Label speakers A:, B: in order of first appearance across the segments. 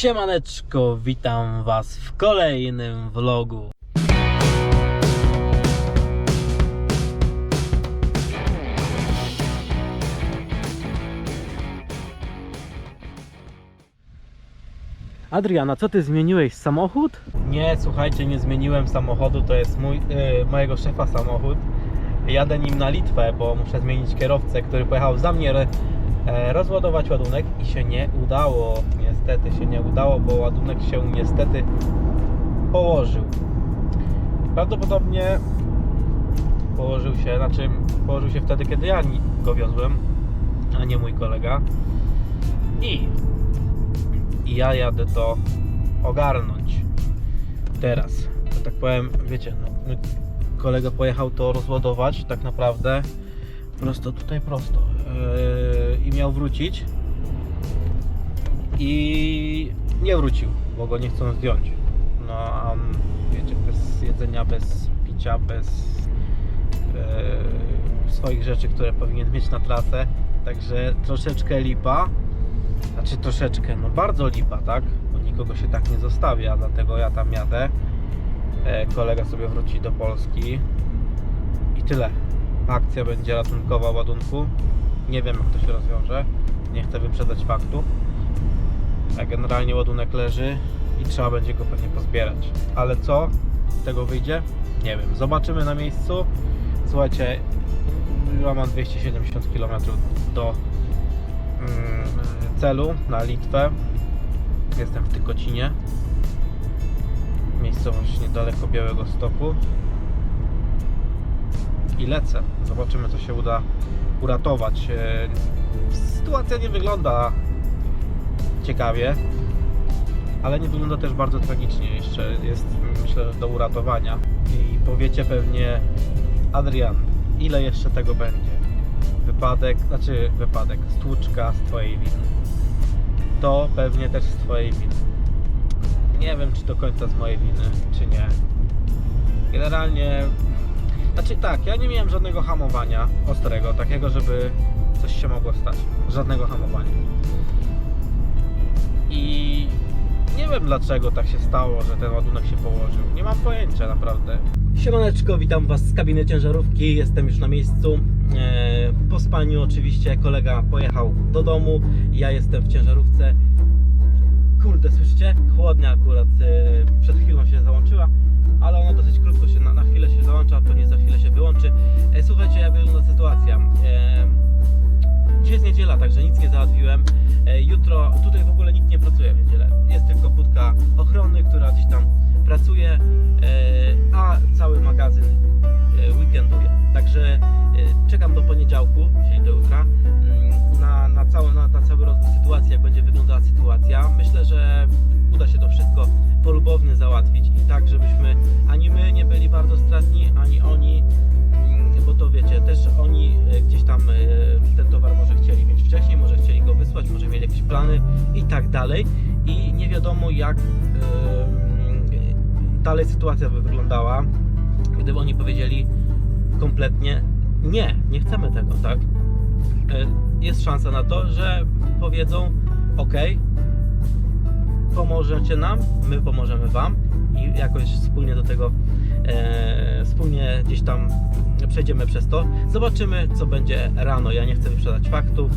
A: Siemaneczko, witam was w kolejnym vlogu. Adriana, co ty zmieniłeś samochód? Nie, słuchajcie, nie zmieniłem samochodu, to jest mój, yy, mojego szefa samochód. Jadę nim na Litwę, bo muszę zmienić kierowcę, który pojechał za mnie rozładować ładunek i się nie udało. Niestety się nie udało, bo ładunek się niestety położył. Prawdopodobnie położył się, znaczy położył się wtedy, kiedy ja go wiozłem, a nie mój kolega. I, i ja jadę to ogarnąć teraz. Że tak powiem, wiecie, no, kolega pojechał to rozładować tak naprawdę prosto tutaj prosto yy, i miał wrócić i nie wrócił, bo go nie chcą zdjąć. No a wiecie, bez jedzenia, bez picia, bez yy, swoich rzeczy, które powinien mieć na trasę. Także troszeczkę lipa. Znaczy troszeczkę, no bardzo lipa, tak? Bo nikogo się tak nie zostawia, dlatego ja tam jadę. E, kolega sobie wróci do Polski i tyle. Akcja będzie ratunkowa ładunku. Nie wiem jak to się rozwiąże. Nie chcę wyprzedzać faktu. A generalnie ładunek leży i trzeba będzie go pewnie pozbierać. Ale co z tego wyjdzie? Nie wiem. Zobaczymy na miejscu. Słuchajcie, ja mam 270 km do mm, celu na Litwę. Jestem w Tykocinie. Miejscowość niedaleko Białego Stoku. I lecę. Zobaczymy, co się uda uratować. E, Sytuacja nie wygląda ciekawie, ale nie wygląda też bardzo tragicznie. Jeszcze jest, myślę, do uratowania. I powiecie pewnie, Adrian, ile jeszcze tego będzie? Wypadek, znaczy wypadek, stłuczka z Twojej winy. To pewnie też z Twojej winy. Nie wiem, czy do końca z mojej winy, czy nie. Generalnie, znaczy tak, ja nie miałem żadnego hamowania ostrego, takiego, żeby coś się mogło stać. Żadnego hamowania. I nie wiem dlaczego tak się stało, że ten ładunek się położył. Nie mam pojęcia naprawdę. Siemaneczko, witam Was z kabiny ciężarówki. Jestem już na miejscu. E, Po spaniu oczywiście kolega pojechał do domu. Ja jestem w ciężarówce. Kurde, słyszycie? Chłodnia akurat e, przed chwilą się załączyła, ale ona dosyć krótko się, na, na chwilę się załącza, pewnie za chwilę się wyłączy. E, Słuchajcie, jak wygląda sytuacja. E, Dzisiaj jest niedziela, także nic nie załatwiłem. E, Jutro tutaj w ogóle nikt nie pracuje w niedzielę. Jest tylko budka ochrony, która gdzieś tam pracuje, a cały magazyn e, weekenduje. Także e, czekam do poniedziałku, czyli do jutra, mm, na, na, cały, na, na cały rozwój sytuacji, jak będzie wyglądała sytuacja. Myślę, że uda się to wszystko polubownie załatwić i tak, żebyśmy ani my nie byli bardzo stratni, ani oni Mm, bo to wiecie, też oni e, gdzieś tam ten towar może chcieli mieć wcześniej, może chcieli go wysłać, może mieli jakieś plany i tak dalej i nie wiadomo jak e, dalej sytuacja by wyglądała, gdyby oni powiedzieli kompletnie nie, nie chcemy tego, tak? E, Jest szansa na to, że powiedzą ok, pomożecie nam, my pomożemy Wam i jakoś wspólnie do tego, e, wspólnie gdzieś tam przejdziemy przez to. Zobaczymy, co będzie rano. Ja nie chcę wyprzedać faktów.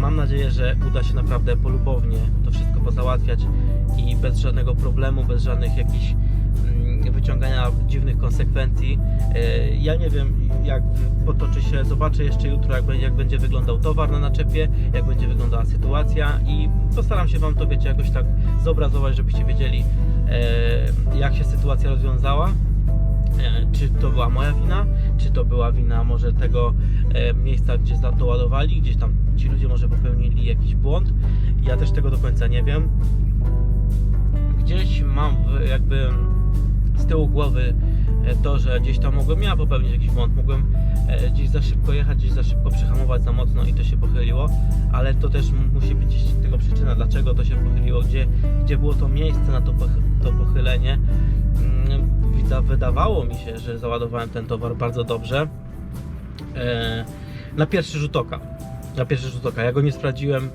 A: Mam nadzieję, że uda się naprawdę polubownie to wszystko pozałatwiać i bez żadnego problemu, bez żadnych jakichś wyciągania dziwnych konsekwencji. E, Ja nie wiem, jak potoczy się, zobaczę jeszcze jutro, jak będzie, jak będzie wyglądał towar na naczepie, jak będzie wyglądała sytuacja i postaram się Wam to, wiecie, jakoś tak zobrazować, żebyście wiedzieli, e, jak się sytuacja rozwiązała. E, Czy to była moja wina, czy to była wina może tego e, miejsca, gdzie to ładowali, gdzieś tam ci ludzie może popełnili jakiś błąd. Ja też tego do końca nie wiem. Gdzieś mam jakby z tyłu głowy e, to, że gdzieś tam mogłem ja popełnić jakiś błąd, mogłem e, gdzieś za szybko jechać, gdzieś za szybko przehamować za mocno i to się pochyliło, ale to też musi być tego przyczyna, dlaczego to się pochyliło, gdzie, gdzie było to miejsce na to, to pochylenie. Mm, Wyda, wydawało mi się, że załadowałem ten towar bardzo dobrze e, na pierwszy rzut oka. Na pierwszy rzut oka. Ja go nie sprawdziłem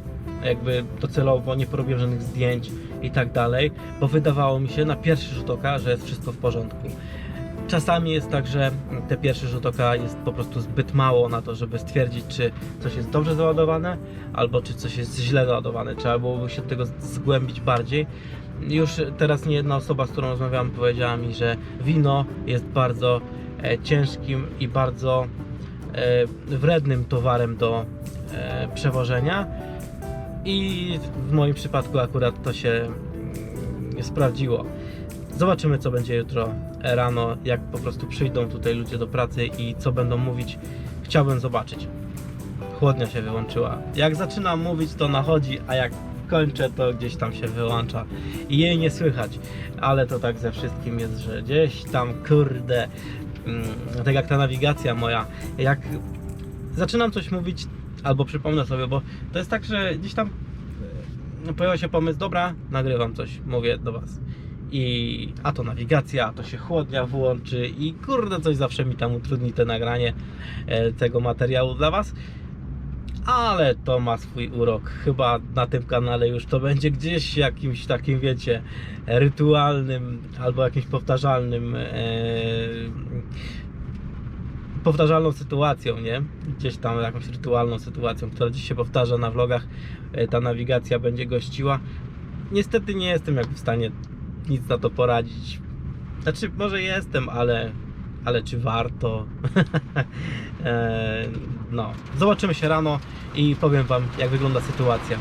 A: jakby docelowo, nie porobiłem żadnych zdjęć i tak dalej, bo wydawało mi się na pierwszy rzut oka, że jest wszystko w porządku. Czasami jest tak, że te pierwsze rzut oka jest po prostu zbyt mało na to, żeby stwierdzić, czy coś jest dobrze załadowane, albo czy coś jest źle załadowane. Trzeba byłoby się tego zgłębić bardziej. Już teraz nie jedna osoba, z którą rozmawiałam, powiedziała mi, że wino jest bardzo e, ciężkim i bardzo e, wrednym towarem do e, przewożenia. I w moim przypadku akurat to się mm, sprawdziło. Zobaczymy, co będzie jutro rano, jak po prostu przyjdą tutaj ludzie do pracy i co będą mówić. Chciałbym zobaczyć. Chłodnia się wyłączyła. Jak zaczynam mówić, to nachodzi, a jak kończę, to gdzieś tam się wyłącza i jej nie słychać. Ale to tak ze wszystkim jest, że gdzieś tam, kurde, mm, tak jak ta nawigacja moja, jak zaczynam coś mówić, albo przypomnę sobie, bo to jest tak, że gdzieś tam e, pojawia się pomysł, dobra, nagrywam coś, mówię do Was. I a to nawigacja, a to się chłodnia włączy i kurde coś zawsze mi tam utrudni te nagranie e, tego materiału dla Was. Ale to ma swój urok. Chyba na tym kanale już to będzie gdzieś jakimś takim, wiecie, rytualnym albo jakimś powtarzalnym e, powtarzalną sytuacją, nie? Gdzieś tam jakąś rytualną sytuacją, która dziś się powtarza na vlogach. E, Ta nawigacja będzie gościła. Niestety nie jestem jakby w stanie nic na to poradzić. Znaczy, może jestem, ale, ale czy warto? E, no, zobaczymy się rano i powiem Wam, jak wygląda sytuacja.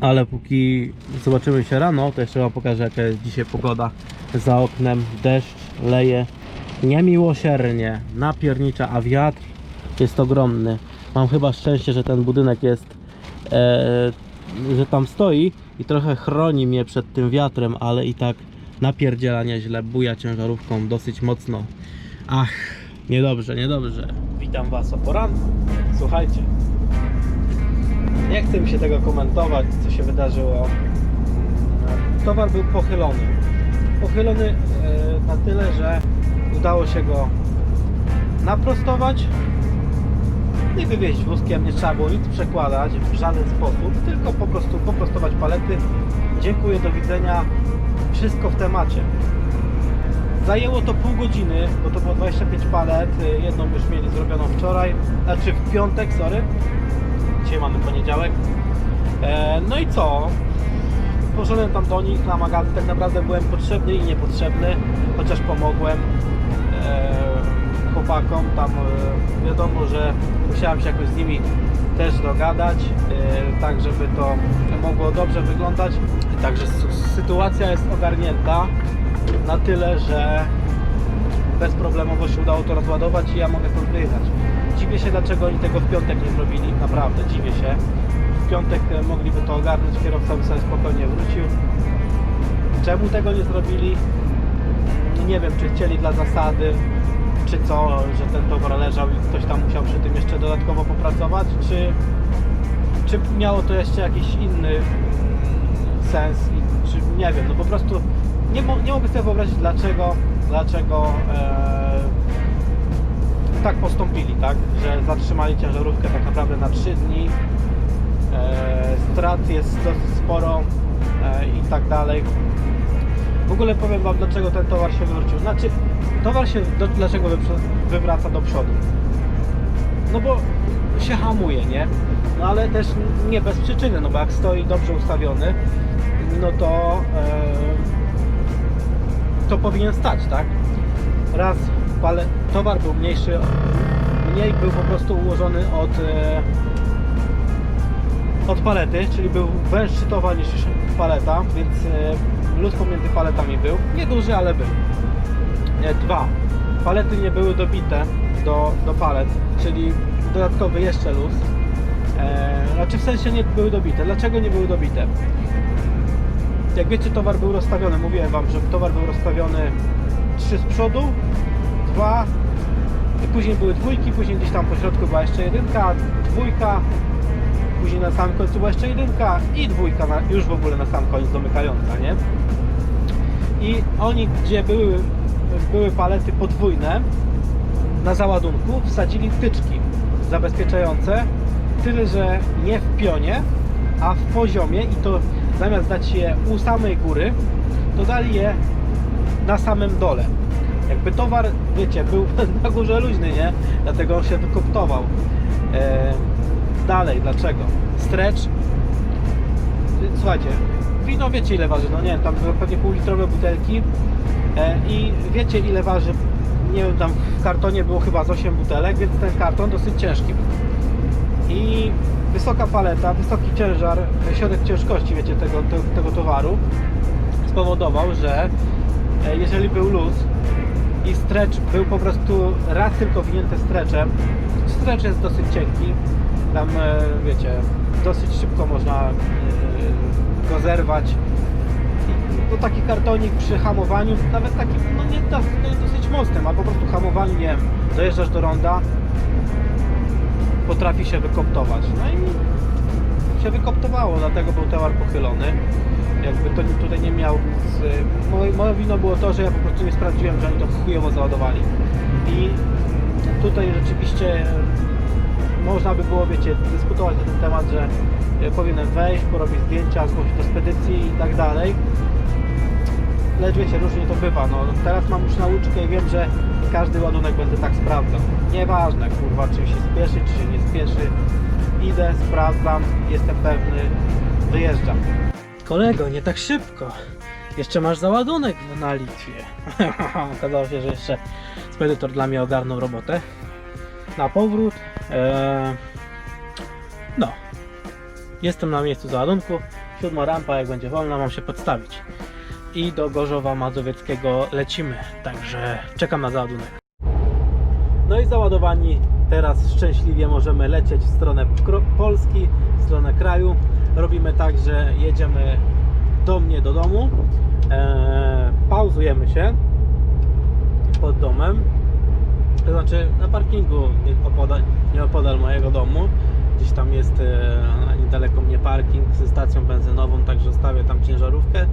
A: Ale póki zobaczymy się rano, to jeszcze Wam pokażę, jaka jest dzisiaj pogoda. Za oknem deszcz leje niemiłosiernie, napiernicza, a wiatr jest ogromny. Mam chyba szczęście, że ten budynek jest, e, że tam stoi i trochę chroni mnie przed tym wiatrem, ale i tak napierdziela nieźle, buja ciężarówką dosyć mocno. Ach, niedobrze, niedobrze. Witam Was o poranku. Słuchajcie, nie chcę mi się tego komentować, co się wydarzyło. Towar był pochylony. Pochylony e, na tyle, że udało się go naprostować i wywieźć wózkiem. Nie trzeba było nic przekładać w żaden sposób, tylko po prostu poprostować palety. Dziękuję, do widzenia. Wszystko w temacie. Zajęło to pół godziny, bo to było 25 palet. Jedną już mieli zrobioną wczoraj, znaczy w piątek, sorry. Dzisiaj mamy poniedziałek. E, no i co? Poszedłem tam do nich na magazyn. Tak naprawdę byłem potrzebny i niepotrzebny, chociaż pomogłem chłopakom. Tam e, wiadomo, że musiałem się jakoś z nimi też dogadać, e, tak żeby to mogło dobrze wyglądać. Także sytuacja jest ogarnięta na tyle, że bezproblemowo się udało to rozładować i ja mogę stąd wyjechać. Dziwię się, dlaczego oni tego w piątek nie zrobili, naprawdę dziwię się. W piątek e, mogliby to ogarnąć, kierowca by sobie spokojnie wrócił. Czemu tego nie zrobili? Nie wiem, czy chcieli dla zasady, czy co, że ten towar leżał i ktoś tam musiał przy tym jeszcze dodatkowo popracować, czy, czy miało to jeszcze jakiś inny mm, sens i czy nie wiem, no po prostu nie, nie mogę sobie wyobrazić dlaczego, dlaczego e, tak postąpili, tak, że zatrzymali ciężarówkę tak naprawdę na 3 dni, e, strat jest dosyć sporo e, i tak dalej. W ogóle powiem Wam, dlaczego ten towar się wywrócił. Znaczy, towar się do, dlaczego wywraca do przodu? No bo się hamuje, nie? No ale też nie bez przyczyny, no bo jak stoi dobrze ustawiony, no to e, to powinien stać, tak? Raz pale, towar był mniejszy, mniej był po prostu ułożony od e, od palety, czyli był węższy towar niż paleta, więc e, luz pomiędzy paletami był. Nieduży, ale był. E, Dwa. Palety nie były dobite do, do palet, czyli dodatkowy jeszcze luz. E, znaczy w sensie nie były dobite. Dlaczego nie były dobite? Jak wiecie, towar był rozstawiony. Mówiłem Wam, że towar był rozstawiony trzy z przodu, dwa, i później były dwójki, później gdzieś tam po środku była jeszcze jedynka, dwójka, później na samym końcu była jeszcze jedynka i dwójka na, już w ogóle na sam koniec domykająca, nie? I oni, gdzie były, były palety podwójne na załadunku, wsadzili wtyczki zabezpieczające, tyle że nie w pionie, a w poziomie i to zamiast dać je u samej góry, to dali je na samym dole. Jakby towar, wiecie, był na górze luźny, nie? Dlatego on się wykoptował. E, dalej, dlaczego? Stretch. Słuchajcie, wino wiecie ile waży, no nie wiem, tam pewnie półlitrowe butelki e, i wiecie ile waży, nie wiem, tam w kartonie było chyba z 8 butelek, więc ten karton dosyć ciężki był. I wysoka paleta, wysoki ciężar, środek ciężkości, wiecie, tego, tego, tego towaru spowodował, że e, jeżeli był luz i stretch był po prostu raz tylko winięty stretchem, stretch jest dosyć cienki, tam e, wiecie, dosyć szybko można go zerwać. I, No taki kartonik przy hamowaniu, nawet takim, no nie, do- nie dosyć mocnym, a po prostu hamowaniu, nie wiem, dojeżdżasz do ronda, potrafi się wykoptować. No i się wykoptowało, dlatego był towar pochylony. Jakby to tutaj nie miał. Z, moje, moje wino było to, że ja po prostu nie sprawdziłem, że oni to chujowo załadowali. I tutaj rzeczywiście można by było, wiecie, dyskutować na ten temat, że powinienem wejść, porobić zdjęcia, zgłosić do spedycji i tak dalej. Lecz wiecie, różnie to bywa. No, teraz mam już nauczkę i wiem, że każdy ładunek będę tak sprawdzał. Nieważne, kurwa, czy się spieszy, czy się nie spieszy. Idę, sprawdzam, jestem pewny, wyjeżdżam. Kolego, nie tak szybko. Jeszcze masz załadunek na Litwie. Okazało się, że jeszcze spedytor dla mnie ogarnął robotę. Na powrót. Eee, no. Jestem na miejscu załadunku. Siódma rampa, jak będzie wolna, mam się podstawić. I do Gorzowa Mazowieckiego lecimy. Także czekam na załadunek. No i załadowani teraz szczęśliwie możemy lecieć w stronę Polski, w stronę kraju. Robimy tak, że jedziemy do mnie do domu. Eee, pauzujemy się pod domem. To znaczy na parkingu nieopodal, nieopodal mojego domu. Gdzieś tam jest e, niedaleko mnie parking ze stacją benzynową, także stawię tam ciężarówkę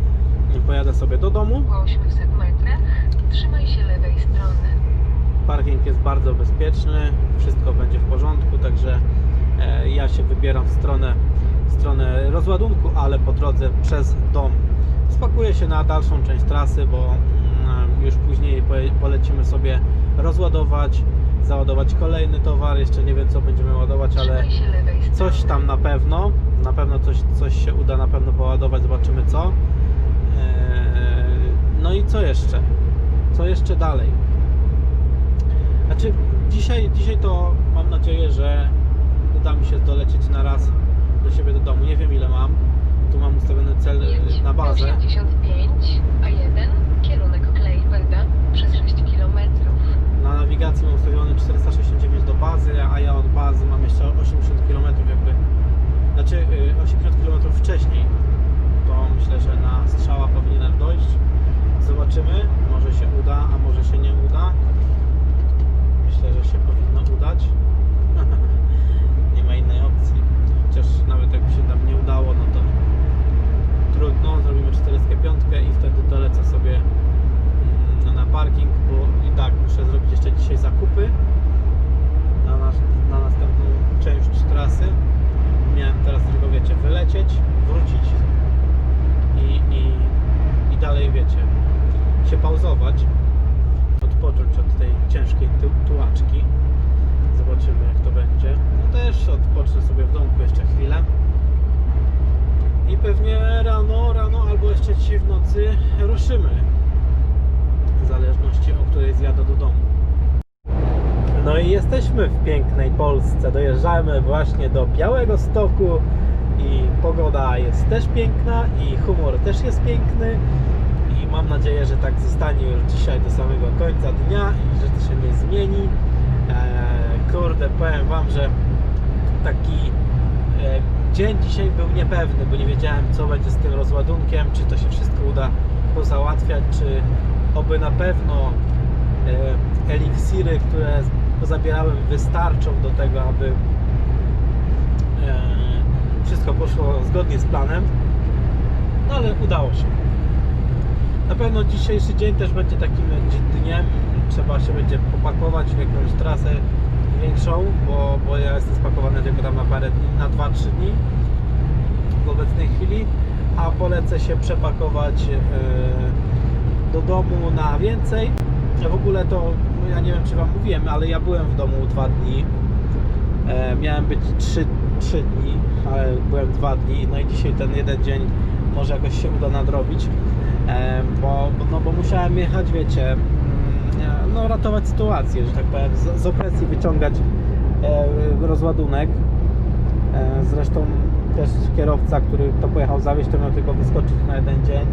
A: i pojadę sobie do domu.
B: Po 800 metrach trzymaj się lewej strony.
A: Parking jest bardzo bezpieczny, wszystko będzie w porządku, także e, ja się wybieram w stronę, w stronę rozładunku, ale po drodze przez dom. Spakuję się na dalszą część trasy, bo mm, już później polecimy sobie rozładować, załadować kolejny towar. Jeszcze nie wiem co będziemy ładować, ale coś tam na pewno, na pewno coś, coś się uda na pewno poładować, zobaczymy co. Eee, No i co jeszcze? Co jeszcze dalej? Znaczy dzisiaj, dzisiaj to mam nadzieję, że uda mi się dolecieć na raz do siebie do domu. Nie wiem ile mam. Tu mam ustawiony cel na bazę.
B: 85, A1, kierunek Kleinberga przez 6 km.
A: Na nawigacji mam ustawiony 469 do bazy, a ja od bazy mam jeszcze 80 km jakby. Znaczy y, 80 km wcześniej. To myślę, że na strzała powinienem dojść. Zobaczymy. Może się uda, a może się nie uda. Myślę, że się powinno udać. nie ma innej opcji. Chociaż nawet jakby się tam nie udało, no to trudno. Zrobimy 45 i wtedy dolecę sobie na parking, bo i tak muszę zrobić jeszcze dzisiaj zakupy na, nas, na następną część trasy. Miałem teraz tylko, wiecie, wylecieć, wrócić i, i, i dalej, wiecie, się pauzować, odpocząć od tej ciężkiej tu, tułaczki. Zobaczymy, jak to będzie. No też odpocznę sobie w domku jeszcze chwilę. I pewnie rano, rano albo jeszcze dzisiaj w nocy ruszymy zależności o której zjadę do domu. No i jesteśmy w pięknej Polsce. Dojeżdżamy właśnie do Białego Stoku i pogoda jest też piękna i humor też jest piękny i mam nadzieję, że tak zostanie już dzisiaj do samego końca dnia i że to się nie zmieni. Eee, kurde, powiem Wam, że taki e, dzień dzisiaj był niepewny, bo nie wiedziałem co będzie z tym rozładunkiem, czy to się wszystko uda pozałatwiać, czy oby na pewno e, eliksiry, które pozabierałem wystarczą do tego, aby e, wszystko poszło zgodnie z planem. No ale udało się. Na pewno dzisiejszy dzień też będzie takim dniem. Trzeba się będzie popakować w jakąś trasę większą, bo, bo ja jestem spakowany tylko tam na parę dni, na 2-3 dni w obecnej chwili. a polecę się przepakować e, do domu na więcej. W ogóle to, no ja nie wiem czy Wam mówiłem, ale ja byłem w domu dwa dni. E, miałem być trzy, trzy dni, ale byłem dwa dni. No i dzisiaj ten jeden dzień może jakoś się uda nadrobić. E, bo, no bo musiałem jechać, wiecie, mm, no ratować sytuację, że tak powiem, z, z opresji wyciągać e, rozładunek. E, Zresztą też kierowca, który to pojechał zawieźć, to miał tylko wyskoczyć na jeden dzień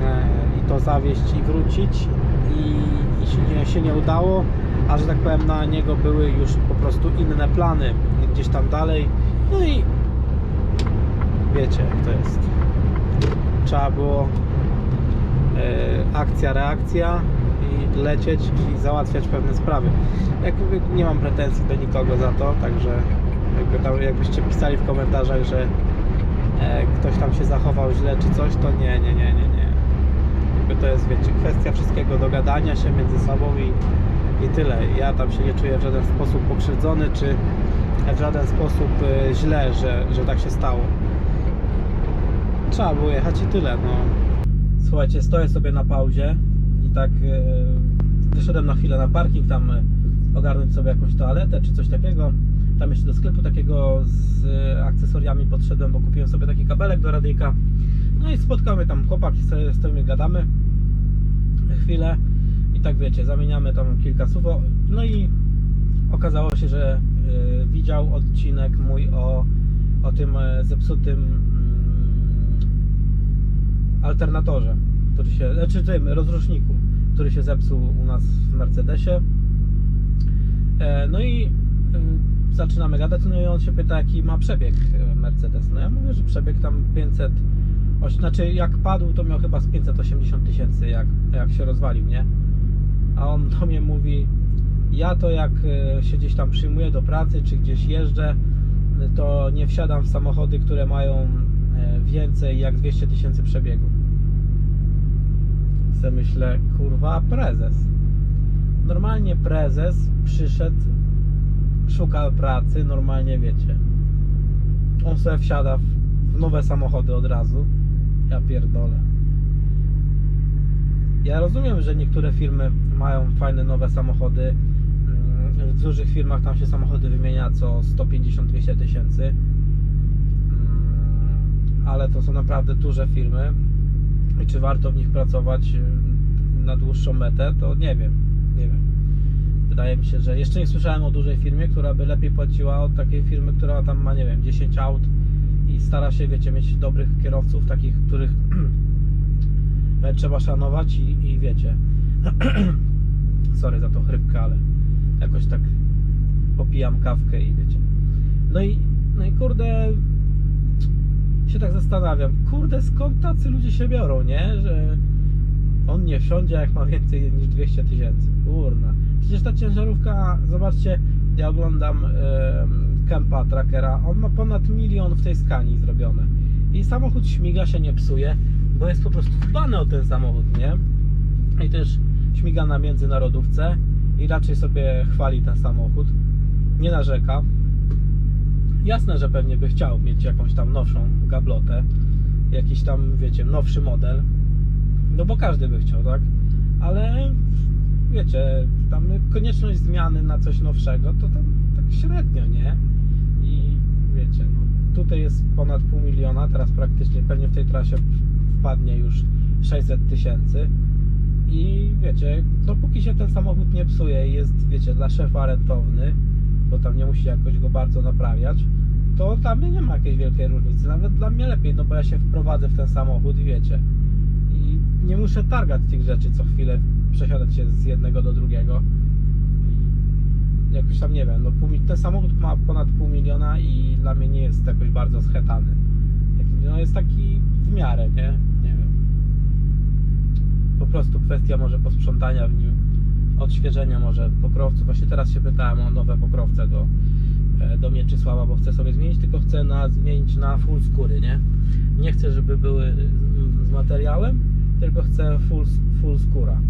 A: mm, e, to zawieźć i wrócić i, i się, nie, się nie udało, a że tak powiem na niego były już po prostu inne plany gdzieś tam dalej. No i wiecie jak to jest. Trzeba było e, akcja, reakcja i lecieć i załatwiać pewne sprawy. Jakby nie mam pretensji do nikogo za to, także jakby tam, jakbyście pisali w komentarzach, że e, ktoś tam się zachował źle czy coś, to nie, nie, nie, nie, nie. Jakby to jest, wiecie, kwestia wszystkiego dogadania się między sobą i, i tyle. Ja tam się nie czuję w żaden sposób pokrzywdzony, czy w żaden sposób e, źle, że, że tak się stało. Trzeba było jechać i tyle, no. Słuchajcie, stoję sobie na pauzie i tak e, wyszedłem na chwilę na parking, tam e, ogarnąć sobie jakąś toaletę czy coś takiego. Tam jeszcze do sklepu takiego z e, akcesoriami podszedłem, bo kupiłem sobie taki kabelek do radyjka. No i spotkał mnie tam chłopak sobie z którym gadamy chwilę i tak wiecie, zamieniamy tam kilka słów. No i okazało się, że e, widział odcinek mój o, o tym e, zepsutym mm, alternatorze, który się, znaczy tym rozruszniku, który się zepsuł u nas w Mercedesie. E, No i e, zaczynamy gadać, no i on się pyta, jaki ma przebieg e, Mercedes. No ja mówię, że przebieg tam 500, oś- znaczy jak padł, to miał chyba z 580 tysięcy, jak, jak się rozwalił, nie? A on do mnie mówi, ja to jak e, się gdzieś tam przyjmuję do pracy, czy gdzieś jeżdżę, e, to nie wsiadam w samochody, które mają e, więcej jak 200 tysięcy przebiegu. Se myślę, kurwa, prezes. Normalnie prezes przyszedł, szuka pracy, normalnie wiecie. On sobie wsiada w nowe samochody od razu. Ja pierdolę. Ja rozumiem, że niektóre firmy mają fajne nowe samochody. Mm, W dużych firmach tam się samochody wymienia co 150-200 tysięcy. Mm, Ale to są naprawdę duże firmy. I czy warto w nich pracować y, na dłuższą metę, to nie wiem. Nie wiem. Wydaje mi się, że jeszcze nie słyszałem o dużej firmie, która by lepiej płaciła od takiej firmy, która tam ma, nie wiem, 10 aut i stara się, wiecie, mieć dobrych kierowców, takich, których e, trzeba szanować i, i wiecie. Sorry za tą chrypkę, ale jakoś tak popijam kawkę i wiecie. No i, no i kurde, się tak zastanawiam, kurde, skąd tacy ludzie się biorą, nie? Że on nie wsiądzie, jak ma więcej niż 200 tysięcy. Kurna. Przecież ta ciężarówka, zobaczcie, ja oglądam e, Kempa Trackera, on ma ponad milion w tej skani zrobione. I samochód śmiga się, nie psuje, bo jest po prostu dbany o ten samochód, nie? I też śmiga na międzynarodówce i raczej sobie chwali ten samochód. Nie narzeka. Jasne, że pewnie by chciał mieć jakąś tam nowszą gablotę, jakiś tam, wiecie, nowszy model. No bo każdy by chciał, tak? Ale wiecie, tam konieczność zmiany na coś nowszego, to tam tak średnio, nie? No tutaj jest ponad pół miliona, teraz praktycznie pewnie w tej trasie wpadnie już 600 tysięcy. I wiecie, dopóki się ten samochód nie psuje i jest, wiecie, dla szefa rentowny, bo tam nie musi jakoś go bardzo naprawiać, to dla mnie nie ma jakiejś wielkiej różnicy. Nawet dla mnie lepiej, no bo ja się wprowadzę w ten samochód i wiecie. I nie muszę targać tych rzeczy co chwilę, przesiadać się z jednego do drugiego. Jakoś tam nie wiem, no pół, ten samochód ma ponad pół miliona i dla mnie nie jest jakoś bardzo schetany. No jest taki w miarę, nie? Nie wiem. Po prostu kwestia może posprzątania w nim, odświeżenia może pokrowców. Właśnie teraz się pytałem o nowe pokrowce do, e, do Mieczysława, bo chcę sobie zmienić, tylko chcę na, zmienić na full skóry, nie? Nie chcę, żeby były z, z materiałem, tylko chcę full, full skóra.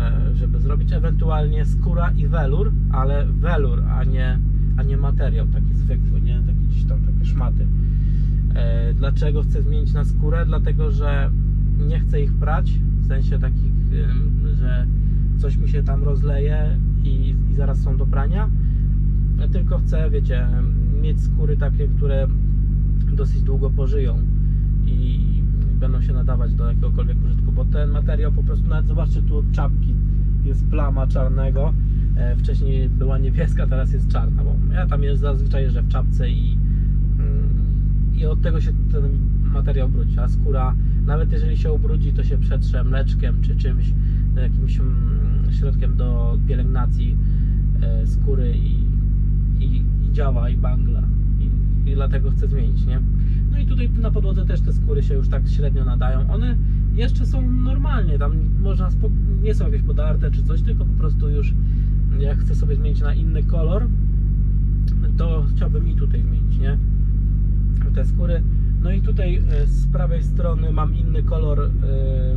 A: E, Żeby zrobić ewentualnie skóra i welur, ale welur, a nie, a nie materiał taki zwykły, nie? Taki gdzieś tam takie szmaty. E, Dlaczego chcę zmienić na skórę? Dlatego, że nie chcę ich prać, w sensie takich, że coś mi się tam rozleje i, i zaraz są do prania. Tylko chcę, wiecie, mieć skóry takie, które dosyć długo pożyją i będą się nadawać do jakiegokolwiek użytku, bo ten materiał po prostu, nawet zobaczcie tu od czapki jest plama czarnego, e, wcześniej była niebieska, teraz jest czarna, bo ja tam jest zazwyczaj jeżdżę w czapce i, mm, i od tego się ten materiał brudzi, a skóra, nawet jeżeli się ubrudzi, to się przetrze mleczkiem czy czymś, jakimś mm, środkiem do pielęgnacji e, skóry i, i, i działa i bangla I, i dlatego chcę zmienić, nie? No i tutaj na podłodze też te skóry się już tak średnio nadają. One jeszcze są normalnie, tam można nie są jakieś podarte czy coś, tylko po prostu już jak chcę sobie zmienić na inny kolor, to chciałbym i tutaj zmienić, nie? Te skóry. No i tutaj e, z prawej strony mam inny kolor e,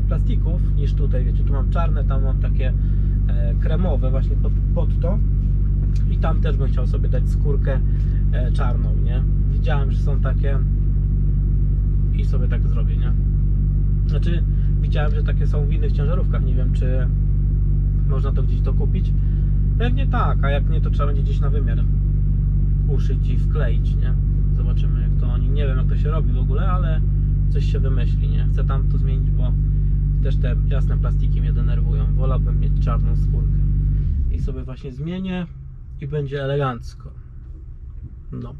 A: plastików niż tutaj, wiecie, tu mam czarne, tam mam takie e, kremowe właśnie pod, pod to i tam też bym chciał sobie dać skórkę czarną, nie? Widziałem, że są takie i sobie tak zrobię, nie? Znaczy, widziałem, że takie są w innych ciężarówkach, nie wiem, czy można to gdzieś dokupić. Pewnie tak, a jak nie, to trzeba będzie gdzieś na wymiar uszyć i wkleić, nie? Zobaczymy, jak to oni, nie wiem, jak to się robi w ogóle, ale coś się wymyśli, nie? Chcę tam to zmienić, bo też te jasne plastiki mnie denerwują. Wolałbym mieć czarną skórkę. I sobie właśnie zmienię i będzie elegancko. No.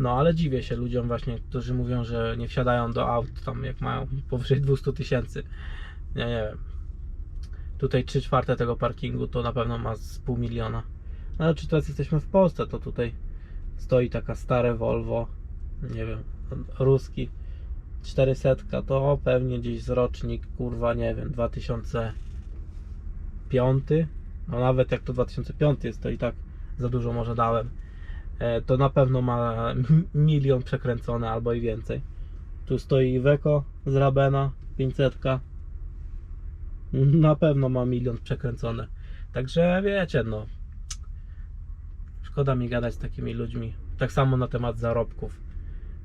A: No, ale dziwię się ludziom właśnie, którzy mówią, że nie wsiadają do aut tam jak mają powyżej 200 tysięcy. Ja nie wiem. Tutaj 3 czwarte tego parkingu to na pewno ma z pół miliona. No, ale czy teraz jesteśmy w Polsce, to tutaj stoi taka stare Volvo, nie wiem, ruski 400, to pewnie gdzieś z rocznik, kurwa, nie wiem, 2005, no nawet jak to 2005 jest, to i tak za dużo może dałem. E, To na pewno ma milion przekręcone albo i więcej. Tu stoi Iveco z Rabena 500. Na pewno ma milion przekręcone. Także wiecie, no. Szkoda mi gadać z takimi ludźmi. Tak samo na temat zarobków.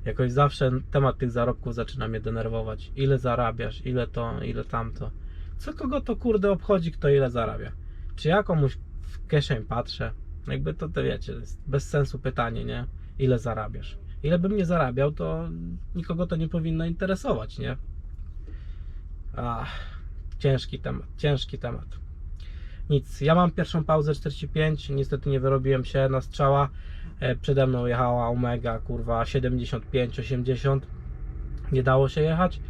A: Jakoś zawsze temat tych zarobków zaczyna mnie denerwować. Ile zarabiasz, ile to, ile tamto. Co kogo to kurde obchodzi, kto ile zarabia? Czy ja komuś w kieszeń patrzę? Jakby to, to wiecie, jest bez sensu pytanie, nie? Ile zarabiasz? Ile bym nie zarabiał, to nikogo to nie powinno interesować, nie? Ach, ciężki temat, ciężki temat. Nic, ja mam pierwszą pauzę 45, niestety nie wyrobiłem się na strzała. E, Przede mną jechała Omega, kurwa 75-80. Nie dało się jechać.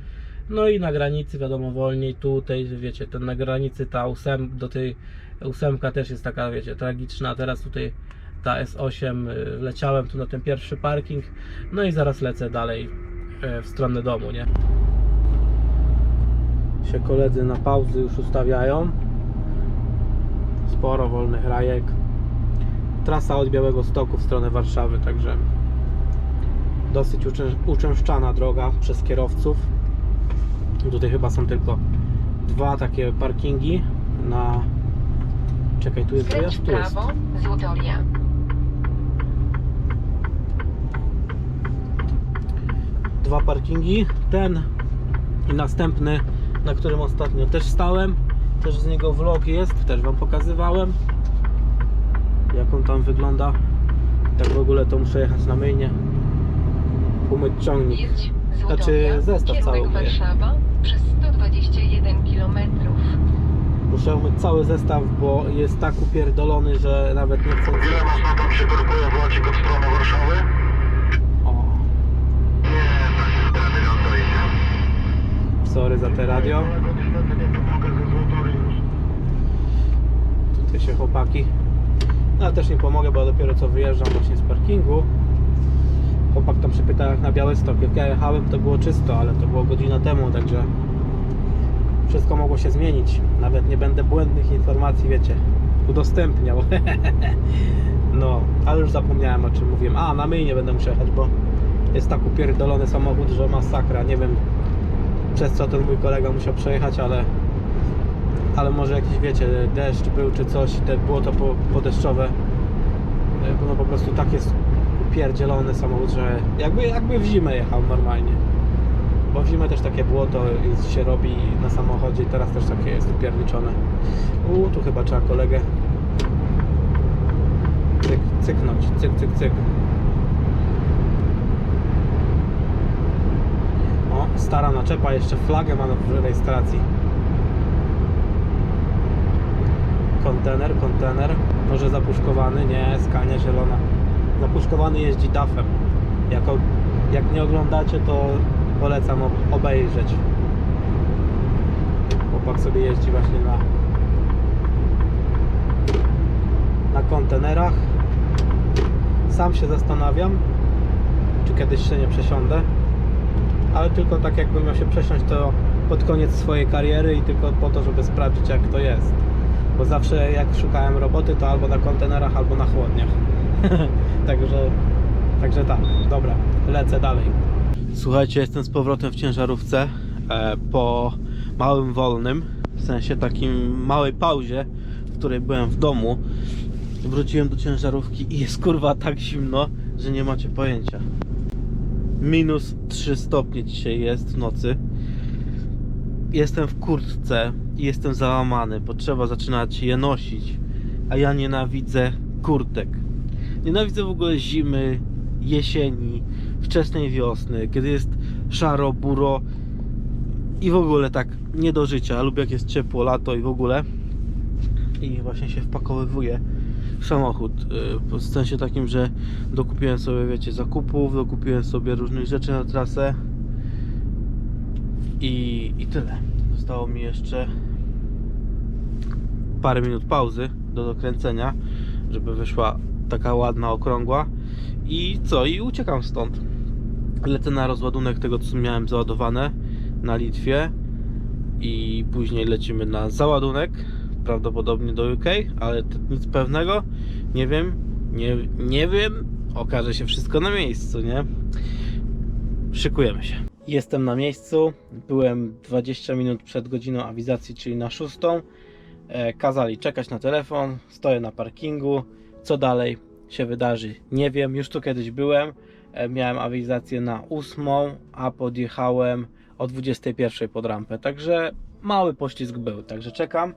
A: No i na granicy wiadomo wolniej, tutaj wiecie, ten na granicy ta ósem, do tej ósemka też jest taka, wiecie, tragiczna. Teraz tutaj ta S8 y, leciałem tu na ten pierwszy parking, no i zaraz lecę dalej e, w stronę domu, nie? Się koledzy na pauzy już ustawiają. Sporo wolnych rajek. Trasa od Białego Stoku w stronę Warszawy, także dosyć uczę- uczęszczana droga przez kierowców. Tutaj chyba są tylko dwa takie parkingi na. Czekaj, tu jest
B: Skręć
A: dojazd,
B: w
A: tu jest.
B: prawo.
A: Dwa parkingi. Ten i następny, na którym ostatnio też stałem. Też z niego vlog jest, też Wam pokazywałem. Jak on tam wygląda. Tak w ogóle to muszę jechać na myjnie. Umyć ciągnik.
B: Jedź,
A: Znaczy, zestaw cały umyję.
B: Warszawa przez 121 km.
A: Muszę umyć cały zestaw, bo jest tak upierdolony, że nawet nie chcę.
C: Ile masz na to przykrokuję Włocik od strony Warszawy?
A: O,
C: Nie, tak się wtedy no to idzie.
A: sorry za te radio. Tutaj się chłopaki. No ale też nie pomogę, bo dopiero co wyjeżdżam właśnie z parkingu. Chłopak tam się pytał jak na Białystok. Jak ja jechałem to było czysto, ale to było godzina temu, także wszystko mogło się zmienić. Nawet nie będę błędnych informacji, wiecie, udostępniał. no, ale już zapomniałem o czym mówiłem. A, na myjnie będę musiał jechać, bo jest tak upierdolony samochód, że masakra. Nie wiem przez co ten mój kolega musiał przejechać, ale ale może jakiś wiecie, deszcz był czy coś, te było to po, podeszczowe. E, No po prostu tak jest wypierdzielony samochód, że jakby, jakby w zimę jechał normalnie. Bo w zimę też takie błoto się robi na samochodzie i teraz też takie jest wypierniczone. U, tu chyba trzeba kolegę cyk, cyknąć, cyk, cyk, cyk. O, stara naczepa, jeszcze flagę ma w rejestracji. Kontener, kontener. Może zapuszkowany? Nie, skania zielona. Zapuszkowany jeździ DAF-em. Jako, jak nie oglądacie, to polecam ob- obejrzeć. Chłopak sobie jeździ właśnie na na kontenerach. Sam się zastanawiam, czy kiedyś się nie przesiądę, ale tylko tak jakbym miał się przesiąść, to pod koniec swojej kariery i tylko po to, żeby sprawdzić jak to jest. Bo zawsze jak szukałem roboty, to albo na kontenerach, albo na chłodniach. także, także tak, dobra, lecę dalej. Słuchajcie, jestem z powrotem w ciężarówce e, po małym wolnym, w sensie takim małej pauzie, w której byłem w domu. Wróciłem do ciężarówki i jest kurwa tak zimno, że nie macie pojęcia. Minus 3 stopnie dzisiaj jest w nocy. Jestem w kurtce i jestem załamany, bo trzeba zaczynać je nosić. A ja nienawidzę kurtek. Nienawidzę w ogóle zimy, jesieni, wczesnej wiosny, kiedy jest szaro, buro i w ogóle tak nie do życia. Lubię jak jest ciepło, lato i w ogóle. I właśnie się wpakowywuję w samochód. yy, W sensie takim, że dokupiłem sobie, wiecie, zakupów, dokupiłem sobie różnych rzeczy na trasę. I, i tyle. Zostało mi jeszcze parę minut pauzy do dokręcenia, żeby wyszła taka ładna, okrągła. I co? I uciekam stąd. Lecę na rozładunek tego, co miałem załadowane na Litwie. I później lecimy na załadunek. Prawdopodobnie do UK, ale nic pewnego. Nie wiem. Nie, nie wiem. Okaże się wszystko na miejscu, nie? Szykujemy się. Jestem na miejscu. Byłem 20 minut przed godziną awizacji, czyli na 6. E, kazali czekać na telefon. Stoję na parkingu. Co dalej się wydarzy? Nie wiem. Już tu kiedyś byłem. E, miałem awizację na 8, a podjechałem o 21 pod rampę. Także mały pościsk był. Także czekam.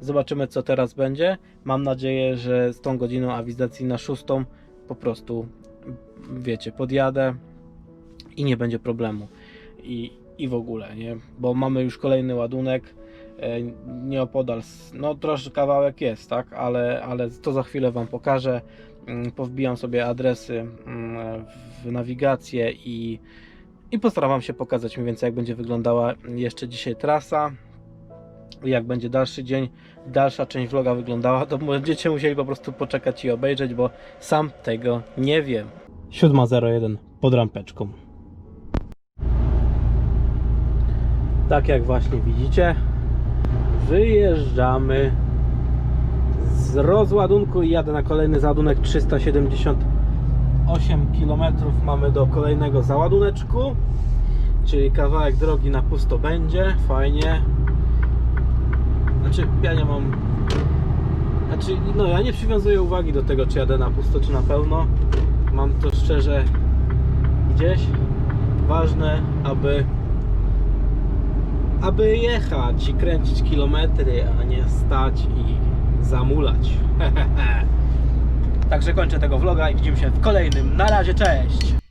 A: Zobaczymy, co teraz będzie. Mam nadzieję, że z tą godziną awizacji na 6 po prostu, wiecie, podjadę i nie będzie problemu. I, i w ogóle, nie? Bo mamy już kolejny ładunek e, nieopodal. No, troszkę kawałek jest, tak? Ale, ale to za chwilę Wam pokażę. Mm, Powbijam sobie adresy mm, w nawigację i, i postaram się pokazać mniej więcej, jak będzie wyglądała jeszcze dzisiaj trasa jak będzie dalszy dzień, dalsza część vloga wyglądała, to będziecie musieli po prostu poczekać i obejrzeć, bo sam tego nie wiem. 7.01 pod rampeczką. Tak jak właśnie widzicie, wyjeżdżamy rozładunku i jadę na kolejny załadunek 378 km mamy do kolejnego załaduneczku czyli kawałek drogi na pusto będzie, fajnie znaczy, ja nie mam. Znaczy, no ja nie przywiązuję uwagi do tego, czy jadę na pusto, czy na pełno. Mam to szczerze gdzieś. Ważne, aby. aby jechać i kręcić kilometry, a nie stać i zamulać. Także kończę tego vloga i widzimy się w kolejnym. Na razie, cześć!